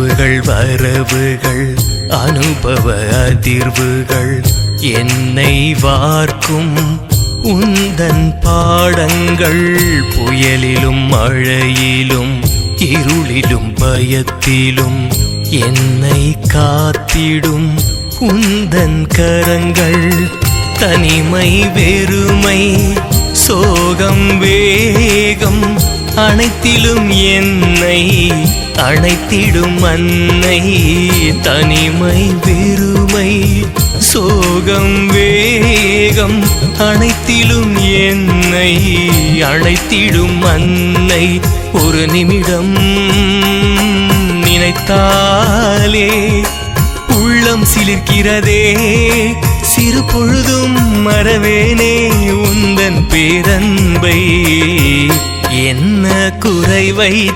செலவுகள் வரவுகள் அனுபவ அதிர்வுகள் என்னை வார்க்கும் உந்தன் பாடங்கள் புயலிலும் மழையிலும் இருளிலும் பயத்திலும் என்னை காத்திடும் உந்தன் கரங்கள் தனிமை வெறுமை சோகம் வேகம் அனைத்திலும் என்னை அணைத்திடும் அன்னை தனிமை வெறுமை சோகம் வேகம் அனைத்திலும் என்னை அழைத்திடும் அன்னை ஒரு நிமிடம் நினைத்தாலே உள்ளம் சிலிர்க்கிறதே சிறு பொழுதும் மறவேனே உந்தன் பேரன்பை. என்ன குறை குறைவை